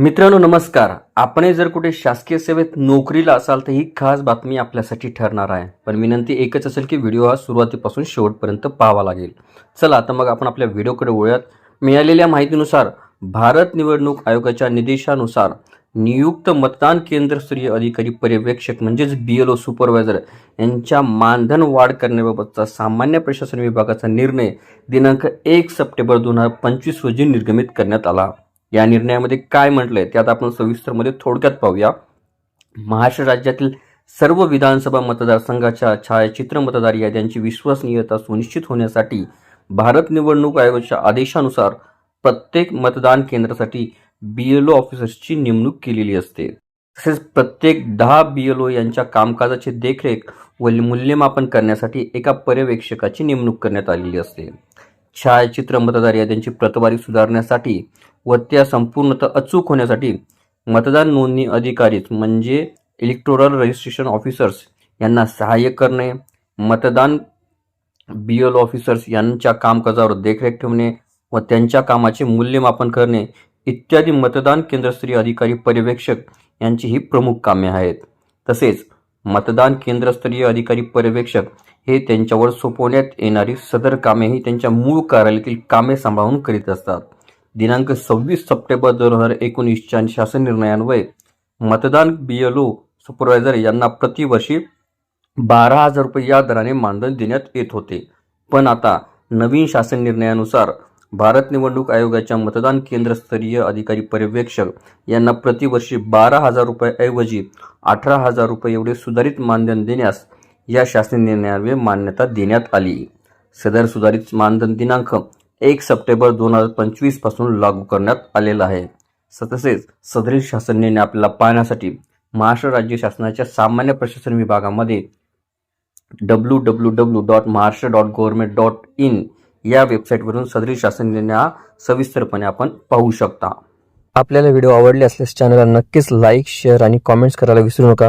मित्रांनो नमस्कार. आपण जर कुठे शासकीय सेवेत नोकरीला असाल तर ही खास बातमी आपल्यासाठी ठरणार आहे. पण विनंती एकच असेल की व्हिडिओ हा सुरुवातीपासून शेवटपर्यंत पाहावा लागेल. चला आता मग आपण आपल्या व्हिडिओकडे वळूयात. मिळालेल्या माहितीनुसार भारत निवडणूक आयोगाच्या निर्देशानुसार नियुक्त मतदान केंद्रस्तरीय अधिकारी पर्यवेक्षक म्हणजेच बी एल ओ सुपरवायझर यांच्या मानधन वाढ करण्याबाबतचा सामान्य प्रशासन विभागाचा निर्णय दिनांक एक सप्टेंबर दोन हजार पंचवीस रोजी निर्गमित करण्यात आला. या निर्णयामध्ये काय म्हटलंय ते आता आपण सविस्तरमध्ये थोडक्यात पाहूया. महाराष्ट्र राज्यातील सर्व विधानसभा मतदारसंघाच्या छायाचित्र मतदार याद्यांची विश्वसनीयता सुनिश्चित होण्यासाठी भारत निवडणूक आयोगाच्या आदेशानुसार प्रत्येक मतदान केंद्रासाठी बी एल ओ ऑफिसर्सची नेमणूक केलेली असते. तसेच प्रत्येक दहा बी एल ओ यांच्या कामकाजाची देखरेख व मूल्यमापन करण्यासाठी एका पर्यवेक्षकाची नेमणूक करण्यात आलेली असते. छायाचित्र मतदार याद्यांची प्रतवारी सुधारण्यासाठी व त्या संपूर्णतः अचूक होण्यासाठी मतदान नोंदणी अधिकारीच म्हणजे इलेक्टोरल रजिस्ट्रेशन ऑफिसर्स यांना सहाय्य करणे मतदान बी एल ऑफिसर्स यांच्या कामकाजावर देखरेख ठेवणे व त्यांच्या कामाचे मूल्यमापन करणे इत्यादी मतदान केंद्रस्तरीय अधिकारी पर्यवेक्षक यांची ही प्रमुख कामे आहेत. तसेच मतदान केंद्रस्तरीय अधिकारी पर्यवेक्षक हे त्यांच्यावर सोपवण्यात येणारी सदर कामे ही त्यांच्या मूळ कार्यालयातील कामे सांभाळून करीत असतात. दिनांक सव्वीस सप्टेंबर दोन हजार एकोणीसच्या शासन निर्णयान्वये मतदान बी एल ओ सुपरवायझर यांना प्रतिवर्षी बारा हजार रुपये या दराने मानधन देण्यात येत होते. पण आता नवीन शासन निर्णयानुसार भारत निवडणूक आयोगाच्या मतदान केंद्रस्तरीय अधिकारी पर्यवेक्षक यांना प्रतिवर्षी बारा हजार रुपयाऐवजी अठरा हजार रुपये एवढे सुधारित मानधन देण्यास या शासन निर्णयान्वये मान्यता देण्यात आली. सदर सुधारित मानधन दिनांक एक सप्टेंबर दोन हजार पंचवीसपासून लागू करण्यात आलेला आहे. तसेच सदरील शासन निर्णय आपल्याला पाहण्यासाठी महाराष्ट्र राज्य शासनाच्या सामान्य प्रशासन विभागामध्ये W W W dot Maharashtra dot government dot in या वेबसाईटवरून सदरील शासन निर्णय हा सविस्तरपणे आपण पाहू शकता. आपल्याला व्हिडिओ आवडले असल्यास चॅनलला नक्कीच लाईक शेअर आणि कॉमेंट्स करायला विसरू नका.